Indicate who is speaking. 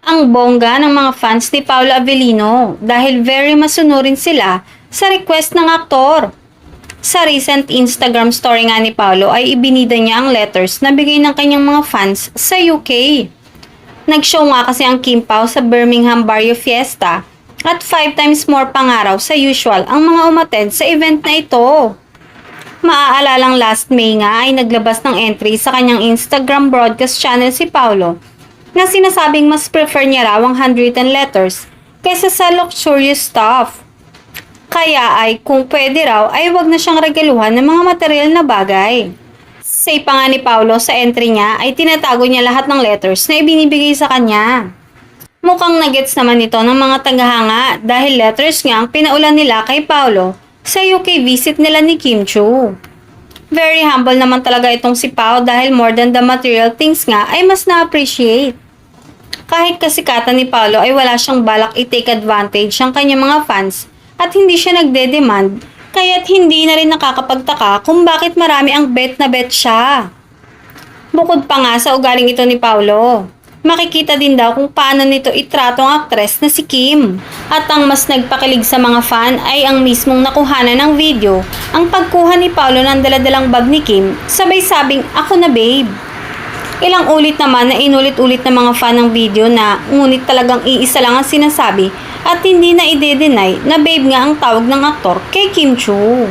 Speaker 1: Ang bongga ng mga fans ni Paolo Avellino dahil very masunurin sila sa request ng aktor. Sa recent Instagram story nga ni Paolo ay ibinida niya ang letters na bigay ng kanyang mga fans sa UK. Nag-show nga kasi ang Kim Pao sa Birmingham Barrio Fiesta at five times more pangaraw sa usual ang mga umattend sa event na ito. Maaalalang last May nga ay naglabas ng entry sa kanyang Instagram broadcast channel si Paulo na sinasabing mas prefer niya raw ang handwritten letters kaysa sa luxurious stuff. Kaya ay kung pwede raw ay wag na siyang regaluhan ng mga material na bagay. Say pa nga ni Paulo sa entry niya ay tinatago niya lahat ng letters na ibinibigay sa kanya. Mukhang nagets naman ito ng mga tagahanga dahil letters nga ang pinaulan nila kay Paulo sa UK visit nila ni Kim Chu. Very humble naman talaga itong si Pao dahil more than the material things nga ay mas na-appreciate. Kahit kasikatan ni Paolo ay wala siyang balak i-take advantage ng kanyang mga fans at hindi siya nagde-demand kaya't hindi na rin nakakapagtaka kung bakit marami ang bet na bet siya. Bukod pa nga sa ugaling ito ni Paulo, makikita din daw kung paano nito itrato ang aktres na si Kim. At ang mas nagpakilig sa mga fan ay ang mismong nakuhanan ng video, ang pagkuha ni Paulo ng daladalang bag ni Kim, sabay sabing, ako na babe. Ilang ulit naman na inulit-ulit ng mga fan ng video na ngunit talagang iisa lang ang sinasabi at hindi na ide-deny na babe nga ang tawag ng aktor kay Kim Chu.